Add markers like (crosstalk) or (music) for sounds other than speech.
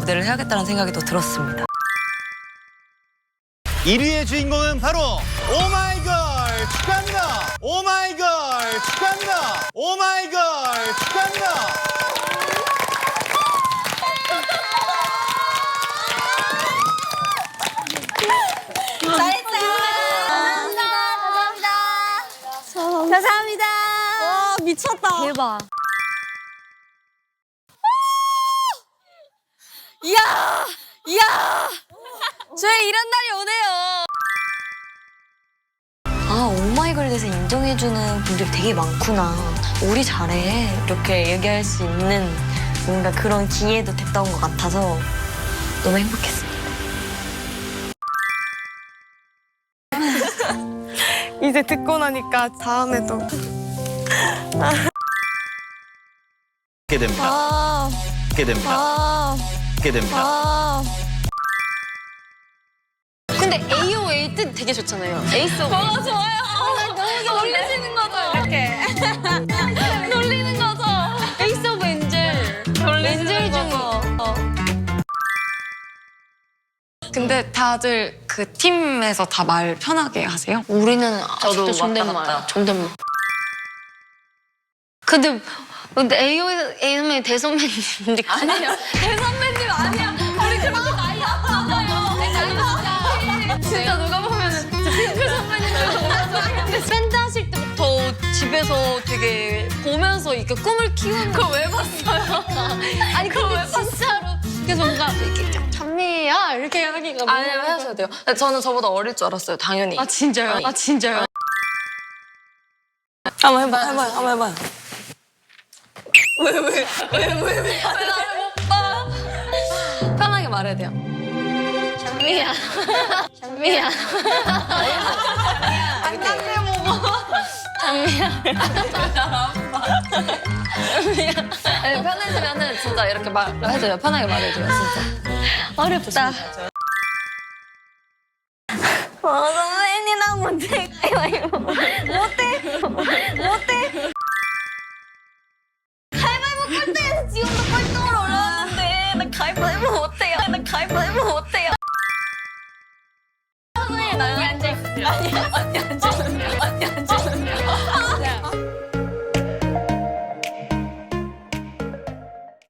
무대를 해야겠다는 생각이 또 들었습니다. 1위의 주인공은 바로 오마이걸 축하합니다. 오마이걸 축하합니다. 오마이걸 축하합니다. 감사합니다. 와 미쳤다. 대박. 이야, 이야. 저희 이런 날이 오네요. 아 오마이걸에 대해서 인정해주는 분들이 되게 많구나. 우리 잘해 이렇게 얘기할 수 있는 뭔가 그런 기회도 됐던 것 같아서 너무 행복했습니다. (laughs) 이제 듣고 나니까 다음에도. (laughs) 게 됩니다. 아, 게 됩니다. 아, 게 됩니다. 아. 근데 AOA 뜻 되게 좋잖아요. 에이스 오브 어, 좋아요. 너무 놀리시는 거죠? 이렇게. (laughs) 놀리는 거죠? 에이스 오브 엔젤. 엔젤 중. 근데 다들 그 팀에서 다 말 편하게 하세요? 우리는 저도 아직도 존댓말. 존댓말. 근데 근데 AOA 선배 대선배님들 아니에요. (laughs) 대선배님 집에서 되게 보면서 이렇게 꿈을 키우는 그거 왜 봤어요? (laughs) 아니 근데 진짜로 그래서 뭔가 이렇게 좀 찬미야 이렇게 하기가 너무 아니요 하셔도 돼요. 저는 저보다 어릴 줄 알았어요, 당연히. 아 진짜요? 아 진짜요? 한번 해봐, 해봐, 한번 해봐요. 편하게 말해야 돼요. 찬미야 안녕해 먹어. 네, 편해지면은 진짜 이렇게 말해줘요. 편하게 말해줘요, 진짜. 어렵다 어 선배님이랑 못해 못해 못해 가위바위보 할 때에서 지금도 꼴등으로 올라왔는데 나 가위바위보 못해요 나 가위바위보 못해요 선생님 나 앉아있어요 아니 아니 앉아